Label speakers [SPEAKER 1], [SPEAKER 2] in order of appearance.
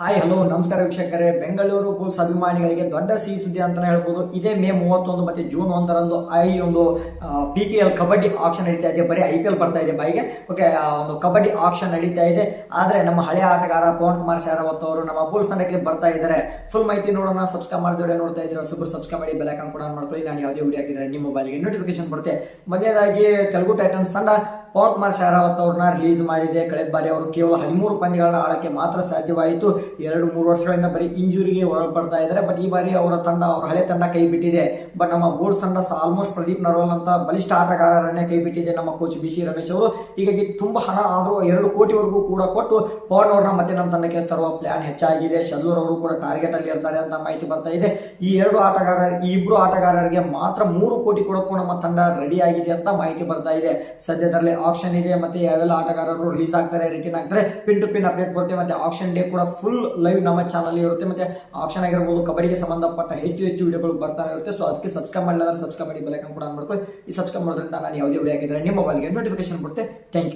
[SPEAKER 1] Hi hello ನಮಸ್ಕಾರ ವೀಕ್ಷಕರೇ. Bengaluru Bulls ಅಭಿಮಾನಿಗಳಿಗೆ ದೊಡ್ಡ ಸಿಹಿ ಸುದ್ದಿ ಅಂತಲೇ ಹೇಳ್ಬೋದು. ಇದೇ ಮೇ ಮೂವತ್ತೊಂದು ಮತ್ತು ಜೂನ್ ಒಂದರಂದು ಐ ಒಂದು P K L kabaddi auction ನಡೀತಾ ಇದೆ. ಬರೀ ಐ ಪಿ ಎಲ್ ಬರ್ತಾ ಇದೆ ಬಾಯಿಗೆ. ಓಕೆ ಒಂದು ಕಬಡ್ಡಿ ಆಕ್ಷನ್ ನಡೀತಾ ಇದೆ. ಆದರೆ ನಮ್ಮ ಹಳೆಯ ಆಟಗಾರ ಪವನ್ ಕುಮಾರ್ ಶಾರಾವತ್ ಅವರು ನಮ್ಮ ಬುಲ್ಸ್ ತಂಡಕ್ಕೆ ಬರ್ತಾ ಇದ್ದಾರೆ. ಫುಲ್ ಮಾಹಿತಿ ನೋಡೋಣ. ಸಬ್ಸ್ಕ್ರೈಬ್ ಮಾಡಿದ್ರೆ ನೋಡ್ತಾ ಇದ್ರೆ ಸೂಪರ್ ಸಬ್ಸ್ಕ್ರೈಬ್ ಮಾಡಿ ಬೆಲ್ ಐಕಾನ್ ಕೂಡ ಮಾಡ್ಕೊಳ್ಳಿ. ನಾನು ಯಾವುದೇ ವಿಡಿಯೋ ಹಾಕಿದ್ರೆ ನಿಮ್ಮ ಮೊಬೈಲ್ಗೆ ನೋಟಿಫಿಕೇಶನ್ ಬರುತ್ತೆ. ಮೊದಲನೇದಾಗಿ, ತೆಲುಗು ಟೈಟನ್ಸ್ ತಂಡ ಪವನ್ ಕುಮಾರ್ ಶರಾವತ್ ಅವ್ರನ್ನ ರಿಲೀಸ್ ಮಾಡಿದೆ. ಕಳೆದ ಬಾರಿ ಅವರು ಕೇವಲ ಹದಿಮೂರು ಪಂದ್ಯಗಳನ್ನ ಆಡಕ್ಕೆ ಮಾತ್ರ ಸಾಧ್ಯವಾಯಿತು. ಎರಡು, ಮೂರು ವರ್ಷಗಳಿಂದ ಬರೀ ಇಂಜುರಿಗೆ ಒಳಪಡ್ತಾ ಇದ್ದಾರೆ. ಬಟ್ ಈ ಬಾರಿ ಅವರ ತಂಡ ಅವರ ಹಳೆ ತಂಡ ಕೈ ಬಿಟ್ಟಿದೆ. ಬಟ್ ನಮ್ಮ ಬೋರ್ಡ್ಸ್ ತಂಡ ಆಲ್ಮೋಸ್ಟ್ ಪ್ರದೀಪ್ ನರ್ವಾಲ್ ಅಂತ ಬಲಿಷ್ಠ ಆಟಗಾರರನ್ನೇ ಕೈ ಬಿಟ್ಟಿದೆ ನಮ್ಮ ಕೋಚ್ ಬಿ ಸಿ ರಮೇಶ್ ಅವರು. ಹೀಗಾಗಿ ತುಂಬಾ ಹಣ ಆದರೂ ಎರಡು ಕೋಟಿವರೆಗೂ ಕೂಡ ಕೊಟ್ಟು ಪವನ್ ಅವ್ರನ್ನ ಮತ್ತೆ ನಮ್ಮ ತಂಡಕ್ಕೆ ತರುವ ಪ್ಲಾನ್ ಹೆಚ್ಚಾಗಿದೆ. ಶಲ್ಲೂರ್ ಅವರು ಕೂಡ ಟಾರ್ಗೆಟ್ ಅಲ್ಲಿ ಇರ್ತಾರೆ ಅಂತ ಮಾಹಿತಿ ಬರ್ತಾ ಇದೆ. ಈ ಎರಡು ಆಟಗಾರ ಈ ಇಬ್ರು ಆಟಗಾರರಿಗೆ ಮಾತ್ರ ಮೂರು ಕೋಟಿ ಕೊಡಕ್ಕೂ ನಮ್ಮ ತಂಡ ರೆಡಿ ಆಗಿದೆ ಅಂತ ಮಾಹಿತಿ ಬರ್ತಾ ಇದೆ. ಸದ್ಯದಲ್ಲೇ ಆಪ್ಷನ್ ಇದೆ, ಮತ್ತೆ ಯಾವೆಲ್ಲ ಆಟಗಾರರು ರಿಲೀಸ್ ಆಗ್ತಾರೆ ರಿಟರ್ನ್ ಆಗ್ತಾರೆ ಪಿನ್ ಟು ಪಿನ್ ಅಪ್ಡೇಟ್ ಬರುತ್ತೆ, ಮತ್ತೆ ಆಪ್ಷನ್ ಡೇ ಕೂಡ ಫುಲ್ ಲೈವ್ ನಮ್ಮ ಚಾನಲ್ ಇರುತ್ತೆ, ಮತ್ತೆ ಆಪ್ಷನ್ ಆಗಿರ್ಬೋದು ಕಬಡ್ಡಿಗೆ ಸಂಬಂಧಪಟ್ಟ ಹೆಚ್ಚು ಹೆಚ್ಚು ವಿಡಿಯೋಗಳು ಬರ್ತಾ ಇರುತ್ತೆ. ಸೊ ಅದಕ್ಕೆ ಸಬ್ಸ್ಕ್ರೈಬ್ ಮಾಡಿದ್ರೆ ಸಬ್ಸ್ಕ್ರೈಬ್ ಮಾಡಿ ಬೆಲೈಕನ್ ಕೂಡ ಮಾಡ್ಕೊಳ್ಳಿ. ಈ ಸಬ್ಸ್ಕ್ರೈಬ್ ಮಾಡೋದ್ರಿಂದ ನಾನು ಯಾವುದೇ ವಿಡಿಯೋ ಹಾಕಿದ್ರೆ ನಿಮ್ಮ ಮೊಬೈಲ್ಗೆ ನೋಟಿಫಿಕೇಶನ್ ಬರುತ್ತೆ. Thank you